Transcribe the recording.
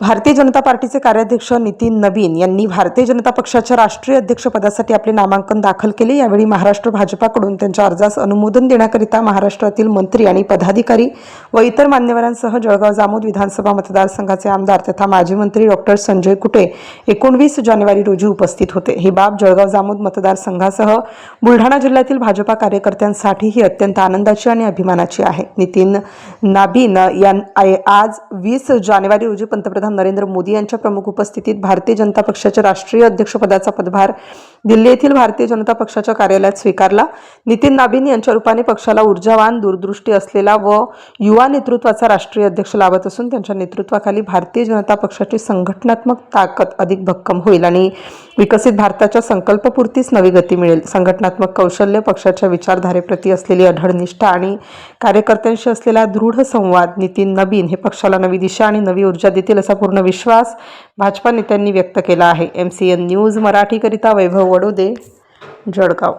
Bharatiya Janata पार्टीचे कार्याध्यक्ष नितीन नवीन यांनी भारतीय जनता पक्षाच्या राष्ट्रीय अध्यक्षपदासाठी आपले नामांकन दाखल केले. यावेळी महाराष्ट्र भाजपाकडून त्यांच्या अर्जास अनुमोदन देण्याकरिता महाराष्ट्रातील मंत्री आणि पदाधिकारी व इतर मान्यवरांसह जळगाव जामोद विधानसभा मतदारसंघाचे आमदार तथा माजी मंत्री डॉक्टर संजय कुटे एकोणवीस जानेवारी रोजी उपस्थित होते. ही बाब जळगाव जामोद मतदारसंघासह बुलढाणा जिल्ह्यातील भाजपा कार्यकर्त्यांसाठी ही अत्यंत आनंदाची आणि अभिमानाची आहे. नितीन नाबीन यां आज वीस जानेवारी रोजी पंतप्रधान नरेंद्र मोदी यांच्या प्रमुख उपस्थितीत भारतीय जनता पक्षाच्या राष्ट्रीय अध्यक्षपदाचा पदभार दिल्ली येथील भारतीय जनता पक्षाच्या कार्यालयात स्वीकारला. नितीन नाबीन यांच्या रूपाने पक्षाला ऊर्जावान दूरदृष्टी असलेला व युवा नेतृत्वाचा राष्ट्रीय अध्यक्ष लाभत असून त्यांच्या नेतृत्वाखाली भारतीय जनता पक्षाची संघटनात्मक ताकद अधिक भक्कम होईल. आणि विकसित भारताच्या संकल्पपूर्तीच नवी गती मिळेल. संघटनात्मक कौशल्य पक्षाच्या विचारधारेप्रती असलेली अढळ निष्ठा आणि कार्यकर्त्यांशी असलेला दृढ संवाद नितीन नवीन हे पक्षाला नवी दिशा आणि नवी ऊर्जा देतील असा पूर्ण विश्वास भाजपा नेत्यांनी व्यक्त केला आहे. एम सी एन न्यूज मराठीकरिता वैभव वडोदे जळगाव.